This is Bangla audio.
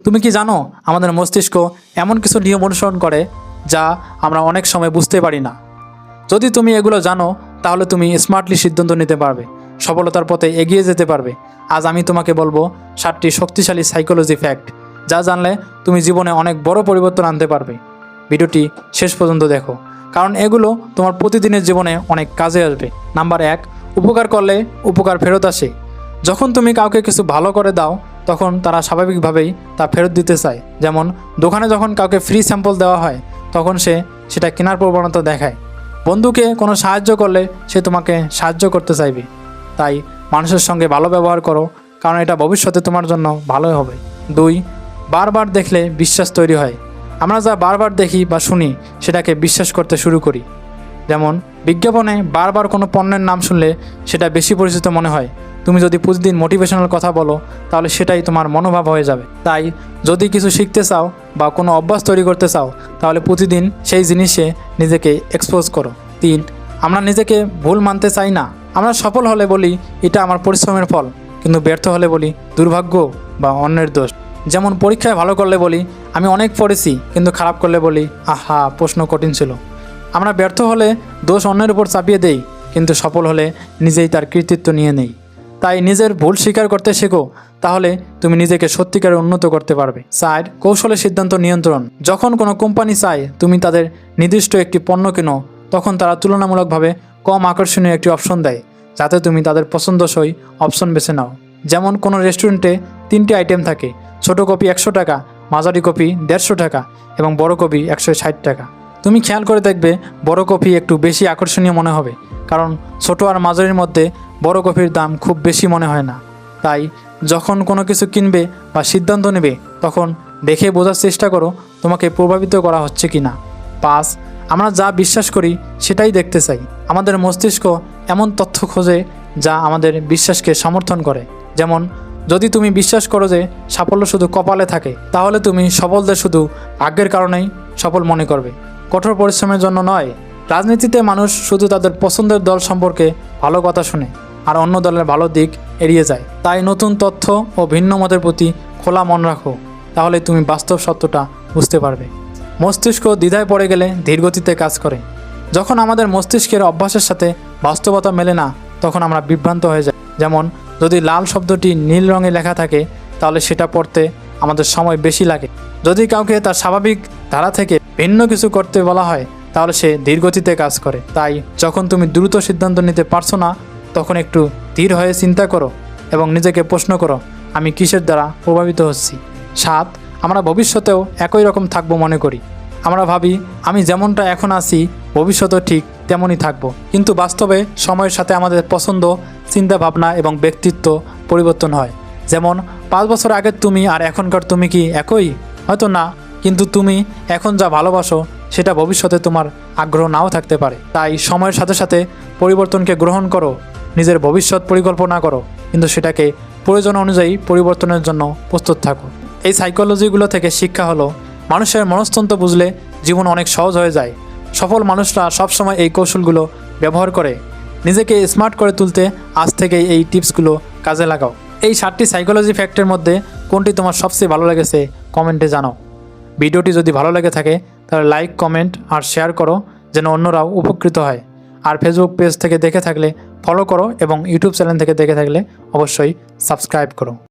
তুমি কি জানো, আমাদের মস্তিষ্ক এমন কিছু নিয়ম অনুসরণ করে যা আমরা অনেক সময় বুঝতে পারি না? যদি তুমি এগুলো জানো, তাহলে তুমি স্মার্টলি সিদ্ধান্ত নিতে পারবে, সফলতার পথে এগিয়ে যেতে পারবে। আজ আমি তোমাকে বলব, সাতটি শক্তিশালী সাইকোলজি ফ্যাক্ট যা জানলে তুমি জীবনে অনেক বড় পরিবর্তন আনতে পারবে। ভিডিওটি শেষ পর্যন্ত দেখো, কারণ এগুলো তোমার প্রতিদিনের জীবনে অনেক কাজে আসবে। নাম্বার এক, উপকার করলে উপকার ফেরত আসে। যখন তুমি কাউকে কিছু ভালো করে দাও তখন তারা স্বাভাবিকভাবেই তা ফেরত দিতে চায়। যেমন, দোকানে যখন কাউকে ফ্রি স্যাম্পল দেওয়া হয়, তখন সে সেটা কেনার প্রবণতা দেখায়। বন্ধুকে কোনো সাহায্য করলে সে তোমাকে সাহায্য করতে চাইবে। তাই মানুষের সঙ্গে ভালো ব্যবহার করো, কারণ এটা ভবিষ্যতে তোমার জন্য ভালোই হবে। দুই, বারবার দেখলে বিশ্বাস তৈরি হয়। আমরা যা বারবার দেখি বা শুনি, সেটাকে বিশ্বাস করতে শুরু করি। যেমন, বিজ্ঞাপনে বারবার কোনো পণ্যের নাম শুনলে সেটা বেশি পরিচিত মনে হয়। তুমি যদি প্রতিদিন মোটিভেশনাল কথা বলো, তাহলে সেটাই তোমার মনোভাব হয়ে যাবে। তাই, যদি কিছু শিখতে চাও বা কোনো অভ্যাস তৈরি করতে চাও, তাহলে প্রতিদিন সেই জিনিসে নিজেকে এক্সপোজ করো। তিন, আমরা নিজেকে ভুল মানতে চাই না। আমরা সফল হলে বলি, এটা আমার পরিশ্রমের ফল। কিন্তু ব্যর্থ হলে বলি, দুর্ভাগ্য বা অন্যের দোষ। যেমন পরীক্ষায় ভালো করলে বলি, আমি অনেক পড়েছি। কিন্তু খারাপ করলে বলি, আহা, প্রশ্ন কঠিন ছিল। আমরা ব্যর্থ হলে দোষ অন্যের উপর চাপিয়ে দেই, কিন্তু সফল হলে নিজেই তার কৃতিত্ব নিয়ে নেই। তাই নিজের ভুল স্বীকার করতে শেখো, তাহলে তুমি নিজেকে সত্যিকারে উন্নত করতে পারবে। চার, কৌশলে সিদ্ধান্ত নিয়ন্ত্রণ। যখন কোনো কোম্পানি চায় তুমি তাদের নির্দিষ্ট একটি পণ্য কেনো, তখন তারা তুলনামূলকভাবে কম আকর্ষণীয় একটি অপশন দেয়, যাতে তুমি তাদের পছন্দসই অপশন বেছে নাও। যেমন কোনো রেস্টুরেন্টে তিনটি আইটেম থাকে, ছোট কপি একশো টাকা, মাঝারি কপি দেড়শো টাকা এবং বড় কপি একশো ষাট টাকা। তুমি খেয়াল করে দেখবে বড় কফি একটু বেশি আকর্ষণীয় মনে হবে, কারণ ছোট আর মাঝারির মধ্যে বড় কফির দাম খুব বেশি মনে হয় না। তাই যখন কোনো কিছু কিনবে বা সিদ্ধান্ত নেবে, তখন দেখে বোঝার চেষ্টা করো তোমাকে প্রভাবিত করা হচ্ছে কি না পাঁচ, আমরা যা বিশ্বাস করি সেটাই দেখতে চাই। আমাদের মস্তিষ্ক এমন তথ্য খোঁজে যা আমাদের বিশ্বাসকে সমর্থন করে। যেমন, যদি তুমি বিশ্বাস করো যে সাফল্য শুধু কপালে থাকে, তাহলে তুমি সফলদের শুধু ভাগ্যের কারণেই সফল মনে করবে। কঠোর পরিশ্রমের জন্য নয়। রাজনীতিতে মানুষ শুধু তাদের পছন্দের দল সম্পর্কে ভালো কথা শুনে আর অন্য দলের ভালো দিক এড়িয়ে যায়। তাই নতুন তথ্য ও ভিন্ন মতের প্রতি খোলা মন রাখো, তাহলে তুমি বাস্তব সত্যটা বুঝতে পারবে। মস্তিষ্ক দ্বিধায় পড়ে গেলে ধীরগতিতে কাজ করে। যখন আমাদের মস্তিষ্কের অভ্যাসের সাথে বাস্তবতা মেলে না, তখন আমরা বিভ্রান্ত হয়ে যাই। যেমন, যদি লাল শব্দটি নীল রঙে লেখা থাকে, তাহলে সেটা পড়তে আমাদের সময় বেশি লাগে। যদি কাউকে তার স্বাভাবিক ধারা থেকে ভিন্ন কিছু করতে বলা হয়, তাহলে সে ধীরগতিতে কাজ করে। তাই যখন তুমি দ্রুত সিদ্ধান্ত নিতে পারছ না, তখন একটু ধীর হয়ে চিন্তা করো এবং নিজেকে প্রশ্ন করো, আমি কিসের দ্বারা প্রভাবিত হচ্ছি? সাত, আমরা ভবিষ্যতেও একই রকম থাকব মনে করি। আমরা ভাবি, আমি যেমনটা এখন আছি, ভবিষ্যতেও ঠিক তেমনই থাকব। কিন্তু বাস্তবে সময়ের সাথে আমাদের পছন্দ চিন্তা ভাবনা এবং ব্যক্তিত্ব পরিবর্তন হয়। যেমন, পাঁচ বছর আগের তুমি আর এখনকার তুমি কি একই? হয়তো না। কিন্তু তুমি এখন যা ভালোবাসো, সেটা ভবিষ্যতে তোমার আগ্রহ নাও থাকতে পারে। তাই সময়ের সাথে সাথে পরিবর্তনকে গ্রহণ করো, নিজের ভবিষ্যৎ পরিকল্পনা করো, কিন্তু সেটাকে প্রয়োজন অনুযায়ী পরিবর্তনের জন্য প্রস্তুত থাকো। এই সাইকোলজিগুলো থেকে শিক্ষা হলো, মানুষের মনস্তন্ত্র বুঝলে জীবন অনেক সহজ হয়ে যায়। সফল মানুষরা সবসময় এই কৌশলগুলো ব্যবহার করে। নিজেকে স্মার্ট করে তুলতে আজ থেকেই এই টিপসগুলো কাজে লাগাও। এই সাতটি সাইকোলজি ফ্যাক্টের মধ্যে কোনটি তোমার সবচেয়ে ভালো লেগেছে, কমেন্টে জানাও। ভিডিওটি যদি ভালো লেগে থাকে, তাহলে লাইক কমেন্ট আর শেয়ার করো যেন অন্যরাও উপকৃত হয়। আর ফেসবুক পেজ থেকে দেখে থাকলে ফলো করো এবং ইউটিউব চ্যানেল থেকে দেখে থাকলে অবশ্যই সাবস্ক্রাইব করো।